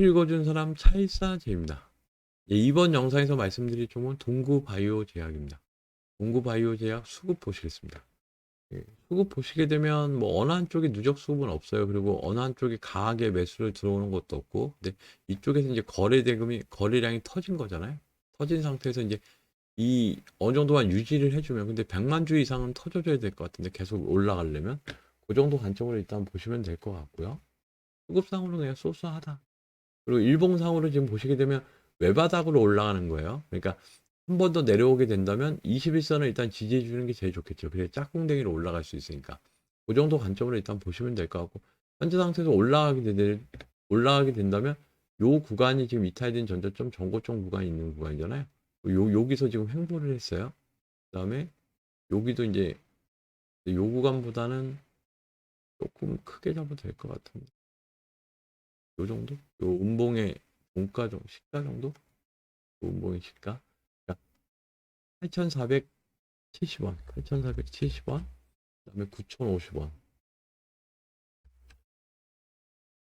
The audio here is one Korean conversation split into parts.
읽어준 사람 차이사 제입니다. 예, 이번 영상에서 말씀드릴 종목은 동구 바이오 제약입니다. 동구 바이오 제약 수급 보시겠습니다. 예, 수급 보시게 되면 뭐 어느 한쪽에 누적 수급은 없어요. 그리고 어느 한쪽에 강하게 매수를 들어오는 것도 없고, 근데 이쪽에서 이제 거래 대금이 거래량이 터진 거잖아요. 터진 상태에서 이제 이 어느 정도만 유지를 해주면, 근데 100만 주 이상은 터져줘야 될 것 같은데 계속 올라가려면 그 정도 관점으로 일단 보시면 될 것 같고요. 수급상으로 그냥 소소하다. 그리고 일봉상으로 지금 보시게 되면 외바닥으로 올라가는 거예요. 그러니까 한 번 더 내려오게 된다면 21선을 일단 지지해 주는 게 제일 좋겠죠. 그래 짝꿍댕이로 올라갈 수 있으니까. 그 정도 관점으로 일단 보시면 될 것 같고 현재 상태에서 올라가게 되 올라가게 된다면 요 구간이 지금 이탈된 전저점 전고점 구간이 있는 구간이잖아요. 요 여기서 지금 횡보를 했어요. 그다음에 여기도 이제 요 구간보다는 조금 크게 잡아도 될 것 같은데. 요 정도? 요 음봉의 종가 정도, 시가 정도? 요 음봉의 시가? 8,470원, 8,470원, 그 다음에 9,050원.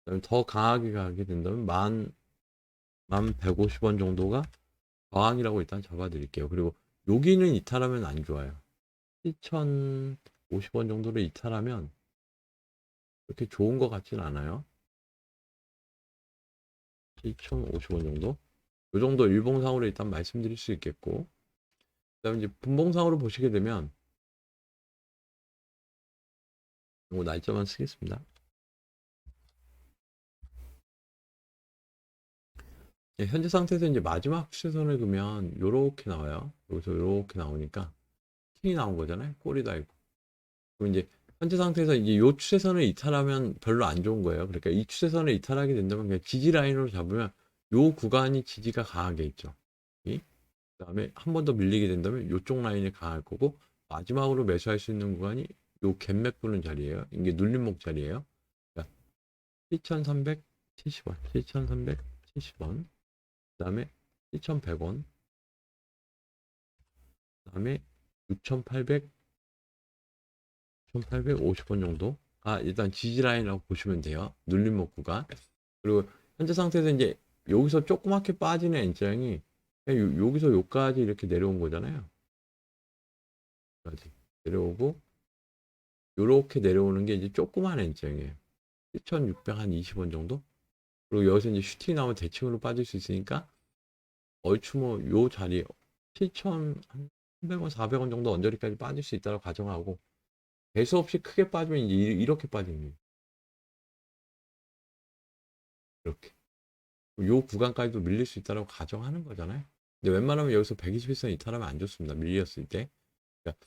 그 다음에 더 강하게 가게 된다면 만, 만 150원 정도가 저항이라고 일단 잡아드릴게요. 그리고 여기는 이탈하면 안 좋아요. 7,050원 정도로 이탈하면 그렇게 좋은 것 같진 않아요. 7,050원 정도? 이 정도 일봉상으로 일단 말씀드릴 수 있겠고, 그 다음에 이제 분봉상으로 보시게 되면, 요 날짜만 쓰겠습니다. 예, 현재 상태에서 이제 마지막 추세선을 그면 요렇게 나와요. 여기서 요렇게 나오니까 킹이 나온 거잖아요. 꼬리 달고. 그럼 이제 현재 상태에서 이제 요 추세선을 이탈하면 별로 안 좋은 거예요. 그러니까 이 추세선을 이탈하게 된다면 그냥 지지 라인으로 잡으면 요 구간이 지지가 강하게 있죠. 이 그다음에 한 번 더 밀리게 된다면 요쪽 라인이 강할 거고 마지막으로 매수할 수 있는 구간이 요 갭맥 부는 자리예요. 이게 눌림목 자리예요. 그러니까 7,370원, 7,370원. 그 다음에 7,100원. 그 다음에 6,800 1850원 정도가 일단 지지라인이라고 보시면 돼요. 눌림 목 구간. 그리고 현재 상태에서 이제 여기서 조그맣게 빠지는 요- 여기서 여기까지 이렇게 내려온 거잖아요. 여기까지 내려오고 요렇게 내려오는 게 이제 조그만 N장이에요. 7,620원 정도? 그리고 여기서 이제 슈팅 나오면 대칭으로 빠질 수 있으니까 얼추 뭐 요 자리에 7,300원, 400원 정도 언저리까지 빠질 수 있다고 가정하고 배수 없이 크게 빠지면 이제 이- 이렇게 빠집니다. 이렇게. 요 구간까지도 밀릴 수 있다고 가정하는 거잖아요. 근데 웬만하면 여기서 121선 이탈하면 안 좋습니다. 밀렸을 때. 그러니까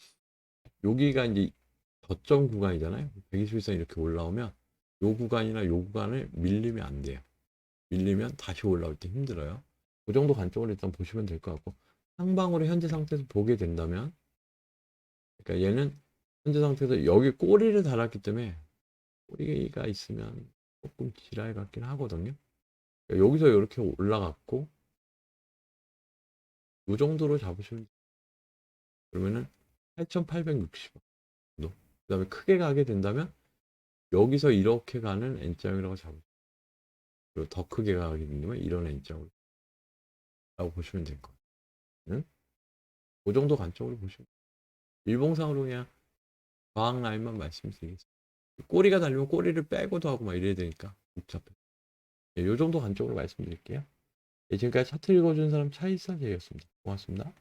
여기가 이제 저점 구간이잖아요. 121선 이렇게 올라오면 요 구간이나 요 구간을 밀리면 안 돼요. 밀리면 다시 올라올 때 힘들어요. 그 정도 관점으로 일단 보시면 될 것 같고 상방으로 현재 상태에서 보게 된다면 그러니까 얘는 현재 상태에서 여기 꼬리를 달았기 때문에 꼬리가 있으면 조금 지랄 같긴 하거든요. 여기서 이렇게 올라갔고 이 정도로 잡으시면. 그러면은 8,860원 정도. 그 다음에 크게 가게 된다면 여기서 이렇게 가는 N자형이라고 잡으세요. 그리고 더 크게 가게 된다면 이런 N자형으로 라고 보시면 될 거예요. 응? 그 정도 관점으로 보시면. 일봉상으로 그냥 저항 라인만 말씀드리겠습니다. 꼬리가 달리면 꼬리를 빼고도 하고 막 이래야 되니까 복잡해. 네, 요 정도 관점으로 말씀드릴게요. 네, 지금까지 차트 읽어준 사람 차이사제였습니다. 고맙습니다.